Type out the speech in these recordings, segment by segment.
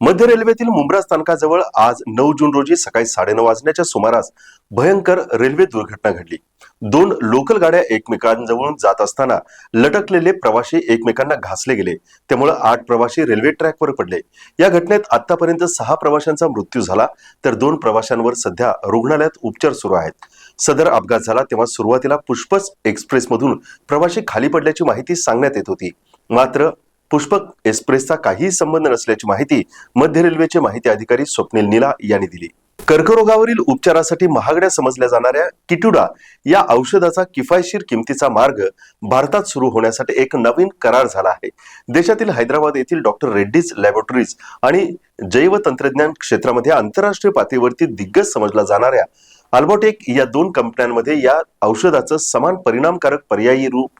मध्य रेल्वेतील मुंब्रा स्थानकाजवळ आज नऊ जून रोजी सकाळी साडेनऊ वाजण्याच्या सुमारास भयंकर रेल्वे दुर्घटना घडली. दोन लोकल गाड्या एकमेकांजवळून जात असताना लटकलेले प्रवासी एकमेकांना घासले गेले. त्यामुळे आठ प्रवाशी रेल्वे ट्रॅकवर पडले. या घटनेत आतापर्यंत सहा प्रवाशांचा मृत्यू झाला तर दोन प्रवाशांवर सध्या रुग्णालयात उपचार सुरू आहेत. सदर अपघात झाला तेव्हा सुरुवातीला पुष्पच एक्सप्रेसमधून प्रवाशी खाली पडल्याची माहिती सांगण्यात येत होती. मात्र पुष्पक एक्सप्रेसचा काहीही संबंध नसल्याची माहिती मध्य रेल्वेचे माहिती अधिकारी स्वप्नील निला यांनी दिली. कर्करोगावरील उपचारासाठी महागड्या समजल्या जाणाऱ्या किटुडा या औषधाचा किफायशीर किमतीचा मार्ग भारतात सुरू होण्यासाठी एक नवीन करार झाला आहे. देशातील हैदराबाद येथील डॉक्टर रेड्डीज लॅबोरेटरीज आणि जैव तंत्रज्ञान क्षेत्रामध्ये आंतरराष्ट्रीय पातळीवरती दिग्गज समजला जाणाऱ्या अल्बोटेक या दोन कंपन्यांमध्ये या औषधाचं समान परिणामकारक पर्यायी रूप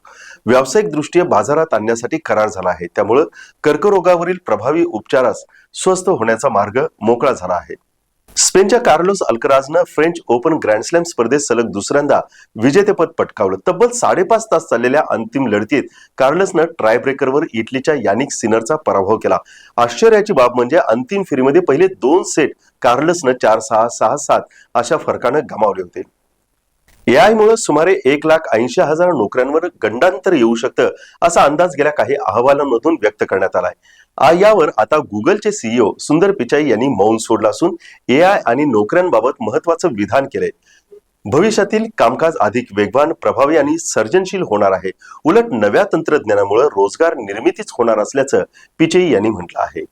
व्यावसायिकदृष्ट्या बाजारात आणण्यासाठी करार झाला आहे. त्यामुळं कर्करोगावरील प्रभावी उपचारास स्वस्त होण्याचा मार्ग मोकळा झाला आहे. स्पेनच्या कार्लोस अल्कराजनं फ्रेंच ओपन ग्रँडस्लॅम स्पर्धेत सलग दुसऱ्यांदा विजेतेपद पटकावलं. तब्बल साडेपाच तास चाललेल्या अंतिम लढतीत कार्लसनं ट्रायब्रेकरवर इटलीच्या यानिक सिनरचा पराभव केला. आश्चर्याची बाब म्हणजे अंतिम फेरीमध्ये पहिले दोन सेट कार्लसनं चार सहा सहा सात अशा फरकानं गमावले होते. एआयमुळे सुमारे एक लाख ऐंशी हजार नोकऱ्यांवर गंडांतर येऊ शकतं असा अंदाज गेल्या काही अहवालांमधून व्यक्त करण्यात आलाय. यावर आता गुगलचे सीईओ सुंदर पिचाई यांनी मौन सोडला असून ए आय आणि नोकऱ्यांबाबत महत्वाचं विधान केलंय. भविष्यातील कामकाज अधिक वेगवान प्रभावी आणि सर्जनशील होणार आहे. उलट नव्या तंत्रज्ञानामुळे रोजगार निर्मितीच होणार असल्याचं पिचई यांनी म्हटलं आहे.